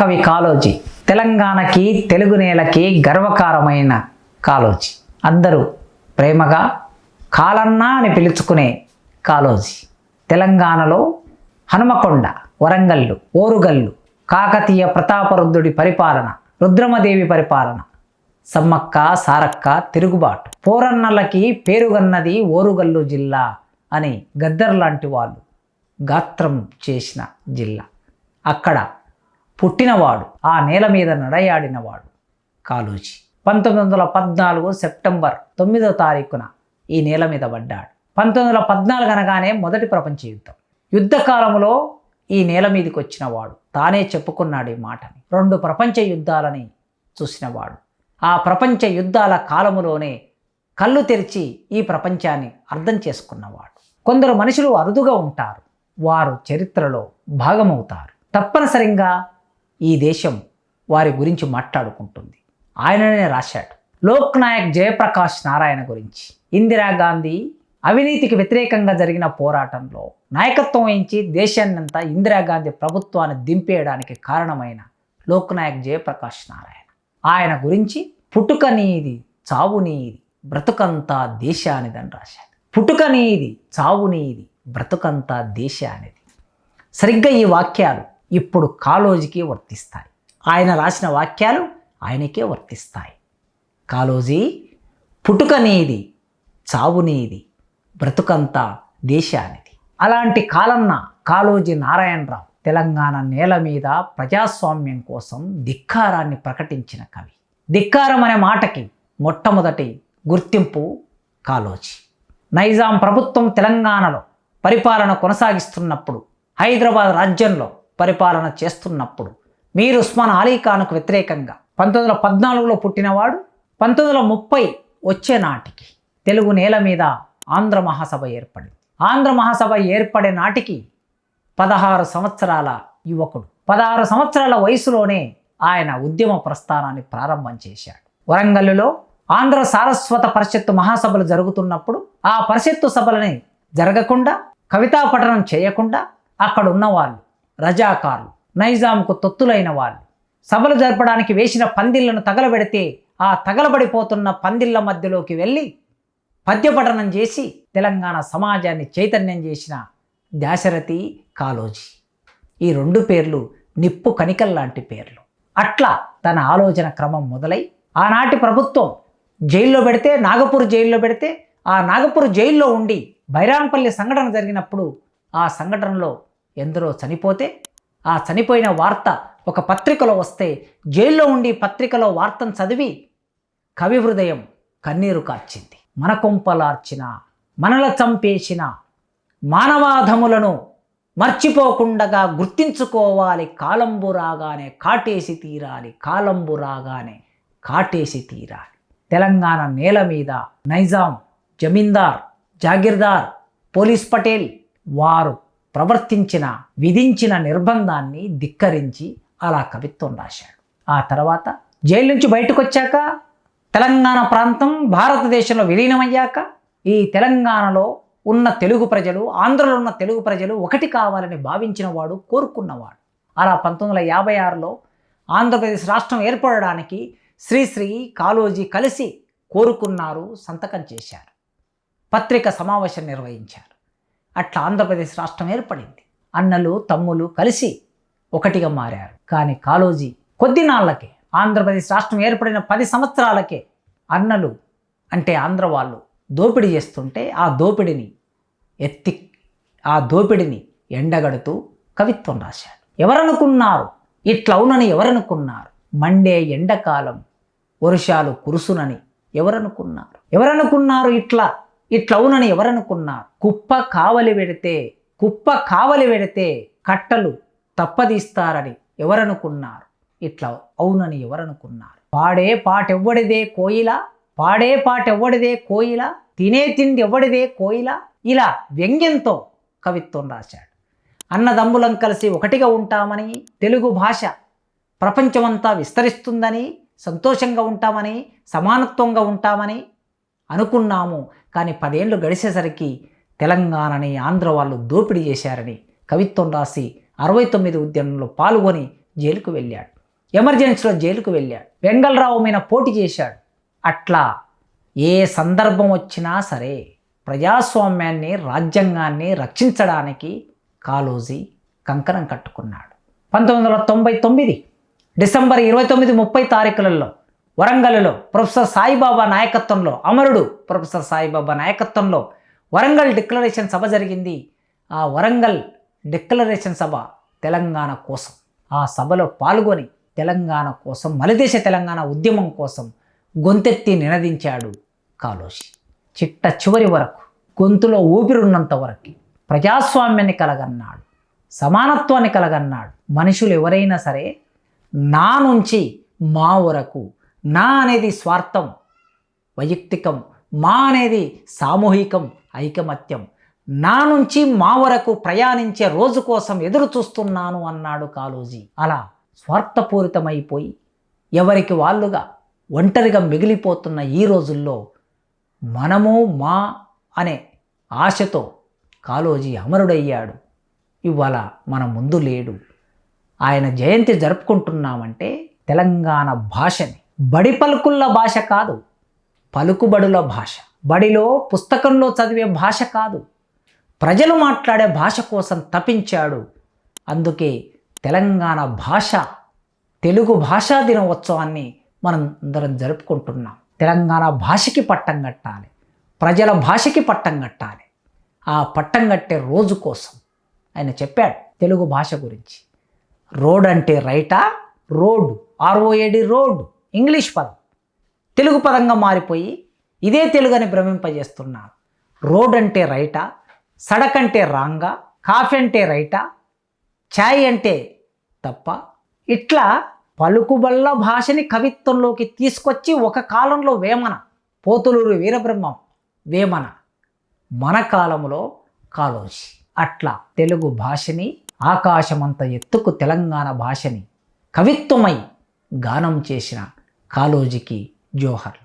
కవి కాలోజీ. తెలంగాణకి తెలుగు నేలకి గర్వకారమైన కాలోజీ. అందరూ ప్రేమగా కాలన్నా అని పిలుచుకునే కాలోజీ. తెలంగాణలో హనుమకొండ వరంగల్లు ఓరుగల్లు కాకతీయ ప్రతాపరుద్రుడి పరిపాలన రుద్రమదేవి పరిపాలన సమ్మక్క సారక్క తిరుగుబాటు పోరన్నలకి పేరుగన్నది ఓరుగల్లు జిల్లా అని గద్దర్ లాంటి వాళ్ళు గాత్రం చేసిన జిల్లా. అక్కడ పుట్టినవాడు ఆ నేల మీద నడయాడినవాడు. కాళోజీ పంతొమ్మిది వందల పద్నాలుగు సెప్టెంబర్ తొమ్మిదో తారీఖున ఈ నేల మీద పడ్డాడు. పంతొమ్మిది వందల పద్నాలుగు అనగానే మొదటి ప్రపంచ యుద్ధం. యుద్ధకాలంలో ఈ నేల మీదకి వచ్చినవాడు తానే చెప్పుకున్నాడు ఈ మాటని. రెండు ప్రపంచ యుద్ధాలని చూసినవాడు. ఆ ప్రపంచ యుద్ధాల కాలములోనే కళ్ళు తెరిచి ఈ ప్రపంచాన్ని అర్థం చేసుకున్నవాడు. కొందరు మనుషులు అరుదుగా ఉంటారు. వారు చరిత్రలో భాగమవుతారు. తప్పనిసరిగా ఈ దేశం వారి గురించి మాట్లాడుకుంటుంది. ఆయననే రాశాడు. లోక్ నాయక్ జయప్రకాష్ నారాయణ గురించి. ఇందిరాగాంధీ అవినీతికి వ్యతిరేకంగా జరిగిన పోరాటంలో నాయకత్వం వహించి దేశాన్నంతా ఇందిరాగాంధీ ప్రభుత్వాన్ని దింపేయడానికి కారణమైన లోక్ నాయక్ జయప్రకాష్ నారాయణ. ఆయన గురించి పుట్టుక నీది చావు నీది బ్రతుకంతా దేశానిదని రాశాడు. పుట్టుక నీది చావు నీది బ్రతుకంతా దేశానిది. సరిగ్గా ఈ వాక్యాలు ఇప్పుడు కాలోజీకి వర్తిస్తాయి. ఆయన రాసిన వాక్యాలు ఆయనకే వర్తిస్తాయి. కాలోజీ పుట్టుకనేది చావునేది బ్రతుకంతా దేశానిది. అలాంటి కాలన్న కాలోజీ నారాయణరావు తెలంగాణ నేల మీద ప్రజాస్వామ్యం కోసం ధిక్కారాన్ని ప్రకటించిన కవి. ధిక్కారం అనే మాటకి మొట్టమొదటి గుర్తింపు కాలోజీ నైజాం ప్రభుత్వం తెలంగాణలో పరిపాలన కొనసాగిస్తున్నప్పుడు హైదరాబాద్ రాజ్యంలో పరిపాలన చేస్తున్నప్పుడు. మీరు ఉస్మాన్ అలీ ఖాన్కు వ్యతిరేకంగా పంతొమ్మిది వందల పద్నాలుగులో పుట్టినవాడు పంతొమ్మిది వందల ముప్పై వచ్చే నాటికి తెలుగు నేల మీద ఆంధ్ర మహాసభ ఏర్పడింది. ఆంధ్ర మహాసభ ఏర్పడే నాటికి పదహారు సంవత్సరాల యువకుడు. పదహారు సంవత్సరాల వయసులోనే ఆయన ఉద్యమ ప్రస్థానాన్ని ప్రారంభం చేశాడు. వరంగల్లులో ఆంధ్ర సారస్వత పరిషత్తు మహాసభలు జరుగుతున్నప్పుడు ఆ పరిషత్తు సభలని జరగకుండా కవితా పఠనం చేయకుండా అక్కడ ఉన్నవాళ్ళు రజాకారులు నైజాంకు తొత్తులైన వాళ్ళు. సభలు జరపడానికి వేసిన పందిళ్ళను తగలబెడితే ఆ తగలబడిపోతున్న పందిళ్ళ మధ్యలోకి వెళ్ళి పద్యపఠనం చేసి తెలంగాణ సమాజాన్ని చైతన్యం చేసిన దాశరథి కాలోజీ ఈ రెండు పేర్లు నిప్పు కనికల్లాంటి పేర్లు. అట్లా తన ఆలోచన క్రమం మొదలై ఆనాటి ప్రభుత్వం జైల్లో పెడితే నాగపూర్ జైల్లో పెడితే ఆ నాగపూర్ జైల్లో ఉండి బైరాంపల్లి సంఘటన జరిగినప్పుడు ఆ సంఘటనలో ఎందరో చనిపోతే ఆ చనిపోయిన వార్త ఒక పత్రికలో వస్తే జైల్లో ఉండి పత్రికలో వార్తను చదివి కవి హృదయం కన్నీరు కార్చింది. మన కొంపలార్చిన మనల చంపేసిన మానవాధములను మర్చిపోకుండగా గుర్తించుకోవాలి కాలంబు రాగానే కాటేసి తీరాలి కాలంబు రాగానే కాటేసి తీరాలి. తెలంగాణ నేల మీద నైజాం జమీందార్ జాగీర్దార్ పోలీస్ పటేల్ వారు ప్రవర్తించిన విధించిన నిర్బంధాన్ని ధిక్కరించి అలా కవిత్వం రాశాడు. ఆ తర్వాత జైలు నుంచి బయటకు వచ్చాక తెలంగాణ ప్రాంతం భారతదేశంలో విలీనమయ్యాక ఈ తెలంగాణలో ఉన్న తెలుగు ప్రజలు ఆంధ్రలో ఉన్న తెలుగు ప్రజలు ఒకటి కావాలని భావించిన వాడు కోరుకున్నవాడు. అలా పంతొమ్మిది వందల యాభై ఆరులో ఆంధ్రప్రదేశ్ రాష్ట్రం ఏర్పడడానికి శ్రీశ్రీ కాళోజీ కలిసి కోరుకున్నారు సంతకం చేశారు. పత్రిక సమావేశం నిర్వహించారు. అట్లా ఆంధ్రప్రదేశ్ రాష్ట్రం ఏర్పడింది. అన్నలు తమ్ములు కలిసి ఒకటిగా మారారు. కానీ కాళోజీ కొద్ది నాళ్ళకే ఆంధ్రప్రదేశ్ రాష్ట్రం ఏర్పడిన పది సంవత్సరాలకే అన్నలు అంటే ఆంధ్ర వాళ్ళు దోపిడీ చేస్తుంటే ఆ దోపిడిని ఎత్తి ఆ దోపిడిని ఎండగడుతూ కవిత్వం రాశాడు ఎవరనుకున్నారు? ఇట్లవునని ఎవరనుకున్నారు? మండే ఎండకాలం వర్షాలు కురుసునని ఎవరనుకున్నారు? ఎవరనుకున్నారు ఇట్లా? ఇట్లవునని ఎవరనుకున్నారు కుప్ప కావలి పెడితే కుప్ప కావలి పెడితే కట్టలు తప్పదీస్తారని ఎవరనుకున్నారు? ఇట్లా అవునని ఎవరనుకున్నారు? పాడే పాటెవ్వడిదే కోయిల పాడే పాటెవ్వడిదే కోయిల తినే తిండి ఎవ్వడిదే కోయిల ఇలా వ్యంగ్యంతో కవిత్వం రాశాడు. అన్నదమ్ములం కలిసి ఒకటిగా ఉంటామని తెలుగు భాష ప్రపంచమంతా విస్తరిస్తుందని సంతోషంగా ఉంటామని సమానత్వంగా ఉంటామని అనుకున్నాము. కానీ పదేళ్ళు గడిచేసరికి తెలంగాణని ఆంధ్ర వాళ్ళు దోపిడీ చేశారని కవిత్వం రాసి అరవై తొమ్మిది ఉద్యమంలో పాల్గొని జైలుకు వెళ్ళాడు. ఎమర్జెన్సీలో జైలుకు వెళ్ళాడు. వెంగళరావు మీద పోటీ చేశాడు. అట్లా ఏ సందర్భం వచ్చినా సరే ప్రజాస్వామ్యాన్ని రాజ్యాంగాన్ని రక్షించడానికి కాలోజీ కంకణం కట్టుకున్నాడు. పంతొమ్మిది వందల తొంభై తొమ్మిది డిసెంబర్ ఇరవై తొమ్మిది ముప్పై తారీఖులలో వరంగల్లో ప్రొఫెసర్ సాయిబాబా నాయకత్వంలో అమరుడు ప్రొఫెసర్ సాయిబాబా నాయకత్వంలో వరంగల్ డిక్లరేషన్ సభ జరిగింది. ఆ వరంగల్ డిక్లరేషన్ సభ తెలంగాణ కోసం. ఆ సభలో పాల్గొని తెలంగాణ కోసం మలిదేశ తెలంగాణ ఉద్యమం కోసం గొంతెత్తి నినదించాడు కాలోషి చిట్ట చివరి వరకు గొంతులో ఊపిరున్నంత వరకు ప్రజాస్వామ్యాన్ని కలగన్నాడు. సమానత్వాన్ని కలగన్నాడు. మనుషులు ఎవరైనా సరే నా నుంచి మా వరకు నా అనేది స్వార్థం వైయక్తికం. మా అనేది సామూహికం ఐకమత్యం. నా నుంచి మా వరకు ప్రయాణించే రోజు కోసం ఎదురు చూస్తున్నాను అన్నాడు కాళోజీ. అలా స్వార్థపూరితమైపోయి ఎవరికి వాళ్ళుగా ఒంటరిగా మిగిలిపోతున్న ఈ రోజుల్లో మనము మా అనే ఆశతో కాలోజీ అమరుడయ్యాడు. ఇవాళ మన ముందు లేడు. ఆయన జయంతి జరుపుకుంటున్నామంటే తెలంగాణ భాషని బడి పలుకుల భాష కాదు పలుకుబడుల భాష. బడిలో పుస్తకంలో చదివే భాష కాదు. ప్రజలు మాట్లాడే భాష కోసం తపించాడు. అందుకే తెలంగాణ భాష తెలుగు భాషా దినోత్సవాన్ని మనం అందరం జరుపుకుంటున్నాం. తెలంగాణ భాషకి పట్టం కట్టాలి. ప్రజల భాషకి పట్టం కట్టాలి. ఆ పట్టం కట్టే రోజు కోసం ఆయన చెప్పాడు తెలుగు భాష గురించి. రోడ్ అంటే రైటా? రోడ్డు. ROAD road. ఇంగ్లీష్ పదం. తెలుగు పదంగా మారిపోయి ఇదే తెలుగు అని భ్రమింపజేస్తున్నారు. రోడ్ అంటే రైటా? సడక్ అంటే రాంగా? కాఫీ అంటే రైటా? ఛాయ్ అంటే తప్ప? ఇట్లా పలుకుబల్ల భాషని కవిత్వంలోకి తీసుకొచ్చి ఒక కాలంలో వేమన. పోతులూరు వీరబ్రహ్మం వేమన. మన కాలంలో కాలోజీ అట్లా తెలుగు భాషని ఆకాశమంత ఎత్తుకు తెలంగాణ భాషని కవిత్వమై గానం చేసిన కాలోజీకి జోహర్.